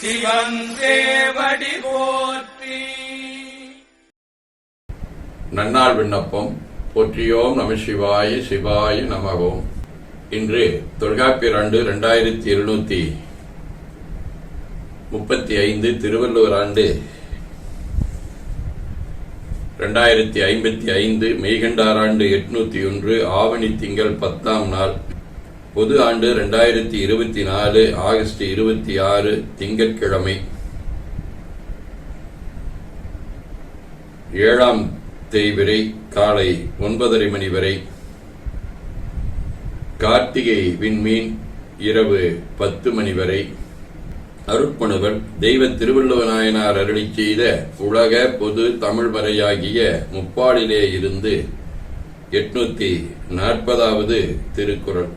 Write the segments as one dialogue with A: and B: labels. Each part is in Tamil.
A: சிவன் போற்றி.
B: நன்னாள் விண்ணப்பம். போற்றியோம் நம சிவாய சிவாய நமகோம். இன்று தொல்காப்பியர் ஆண்டு ரெண்டாயிரத்தி இருநூத்தி முப்பத்தி ஐந்து திருவள்ளுவர் ஆண்டு ரெண்டாயிரத்தி ஐம்பத்தி ஐந்து மெய்கண்டார் ஆண்டு எட்நூத்தி ஒன்று ஆவணி திங்கள் பத்தாம் நாள். பொது ஆண்டு ரெண்டாயிரத்தி இருபத்தி நாலு ஆகஸ்ட் இருபத்தி ஆறு திங்கட்கிழமை. ஏழாம் தேய்விரை காலை ஒன்பதரை மணி வரை. கார்த்திகை விண்மீன் இரவு பத்து மணி வரை. அருட்பணுவர் தெய்வ திருவள்ளுவ நாயனார் அருளி செய்த உலக பொது தமிழ் வரையாகிய முப்பாடிலே இருந்து எட்நூத்தி நாற்பதாவது திருக்குறள்.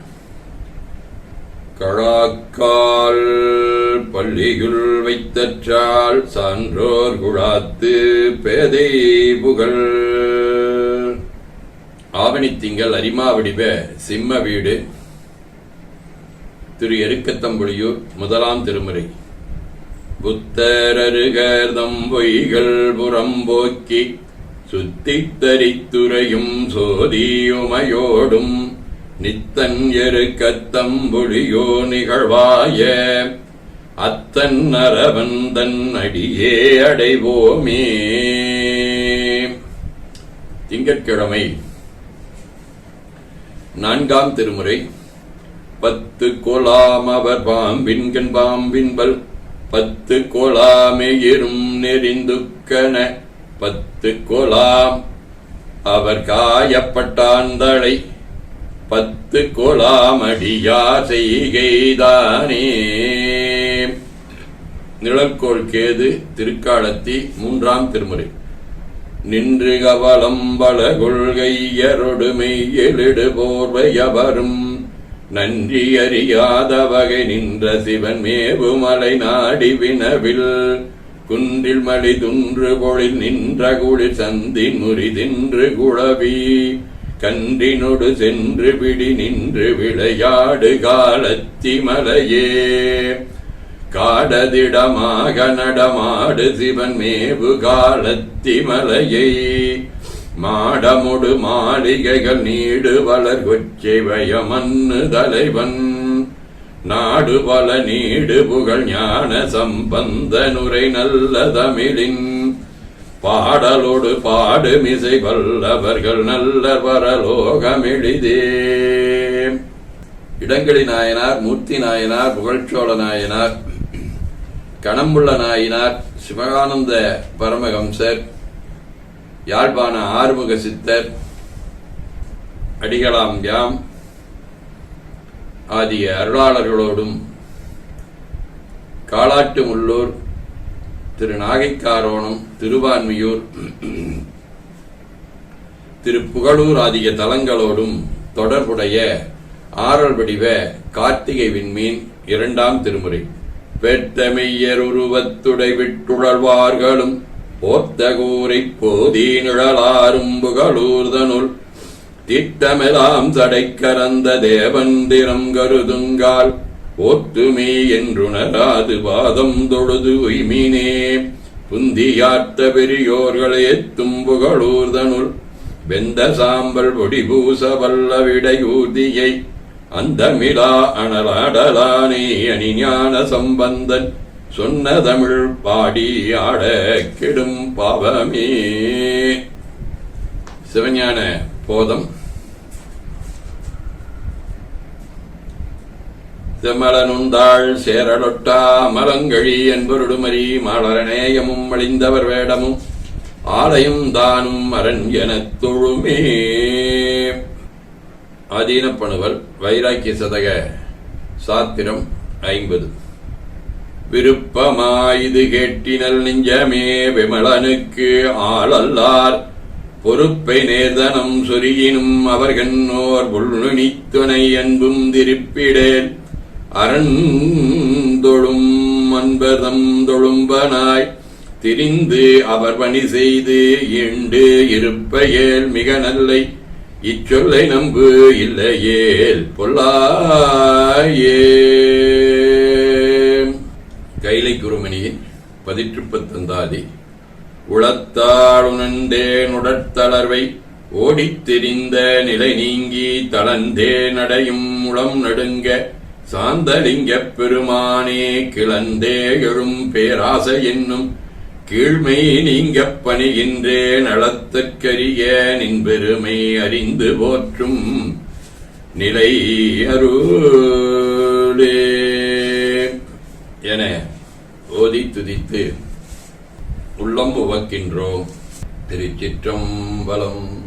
B: கழாக்கால் பள்ளியுள் வைத்தற்றால் சான்றோர் குழாத்து பேதை புகழ். ஆவணித்திங்கள் அரிமாவடிவ சிம்ம வீடு திரு எருக்கத்தம்புலியூர் முதலாம் திருமுறை. புத்தரருகர்தம் பொய்கள் புறம்போக்கி சுத்தித் தரித்துறையும் சோதியுமையோடும் நித்தன் எரு எருக்கத்தம்புலியோ நிகழ்வாய. அத்தன் அரவந்தன் அடியே அடைவோமே. திங்கட்கிழமை நான்காம் திருமுறை. பத்து கோலாம் அவர் பாம்பின்கண் பாம்பின்பல் பத்து கோலாமே எரும் நெறிந்துக்கன. பத்து கோலாம் அவர் காயப்பட்டாந்தளை பத்து கோலாம் செய்கைதானே. நிழற்கோள் கேது திருக்காலத்தி மூன்றாம் திருமுறை. நின்று கவலம் பல கொள்கையரொடுமை எழுடு போர்வையவரும். நன்றி அறியாத வகை நின்ற சிவன் மேவுமலை நாடி வினவில். குன்றில் மழி துன்று பொழில் நின்ற குளிர் சந்தின் முறி தின்று குழவி. கன்றினொடு சென்று பிடி நின்று விளையாடு காலத்தி மலையே காடதிடமாக நடமாடு சிவன் மேவு காலத்தி மலையை மாடமுடு மாளிகைகள் நீடு வளர் கொச்சை வயமன்னு தலைவன். நாடு பல நீடு புகழ் ஞான சம்பந்த நுரை நல்ல தமிழின். பாடலோடு பாடு மிசை வல்லவர்கள் நல்ல பரலோகமெளிதே இடங்களி நாயனார் மூர்த்தி நாயனார் புகழ்ச்சோழ நாயனார் கணம்புள்ள நாயனார் சிவகானந்த பரமஹம்சர் யாழ்ப்பாண ஆறுமுக சித்தர் அடிகளாம் யாம் ஆகிய அருளாளர்களோடும் காலாட்டு முள்ளூர் திரு நாகைக்காரோணம் திருவான்மியூர் திரு புகழூர் ஆகிய தலங்களோடும் தொடர்புடைய ஆறல் வடிவ கார்த்திகை விண்மீன் இரண்டாம் திருமுறை. பெத்தமையர் உருவத்துடை விட்டுழல்வார்களும் போத்தகூரை போதி நிழலாரும் புகழூர்தனுள். திட்டமெலாம் சடைக்கரந்த தேவந்திரம் கருதுங்கால் ஓத்துமே என்றுணராது வாதம் தொழுது உய்மீனே. புந்தியார்த்த பெரியோர்கள் ஏத்தும் புகழூர்தனுள் வெந்த சாம்பல் பொடிபூச வல்ல விடையூர்தியை. அந்த மிலா அனலாடலானே அணிஞான சம்பந்தன். சொன்ன தமிழ் பாடி ஆட கெடும் பாவமே. சிவஞான போதம். செம்மலனுந்தாள் சேரலொட்டா மலங்கழி என்பருடுமரி மலரநேயமும் அழிந்தவர் வேடமும் ஆலயம் தானும் அரண் எனத் தொழுமே. ஆதீனப்பணுவல் வைராக்கிய சதக சாத்திரம் ஐம்பது. விருப்பமாயுது கேட்டினல் நெஞ்சமே விமலனுக்கு ஆளல்லார். பொறுப்பை நேர்தனம் சொரியினும் அவர்கண்ணோர் புல்நுனித்துணை அன்பும் திருப்பிடேன் அரண்தொழும் அன்பதம் தொழும்பனாய் திரிந்து அவர் பணி செய்து இண்டு இருப்பையேல் மிக நல்லை இச்சொல்லை நம்பு இல்லையேல் பொல்லாயே. கைலை குருமணியின் பதிற்றுப்பத்தந்தாதி உளத்தாளுணர்ந்தேன் உடற்தளர்வை ஓடித் திரிந்த நிலை நீங்கி தளர்ந்தே நடையும் முளம் நடுங்க சாந்தலிங்கப் பெருமானே கிளந்தே எழும் பேராசை என்னும் கீழ்மை நீங்கப் பணிகின்றே அளத்தற்கரிய நின் பெருமை அறிந்து போற்றும் நிலை அருளே. என ஓதி துதித்து உள்ளம் உவக்கின்றோம் திருச்சிற்றம்பலம்.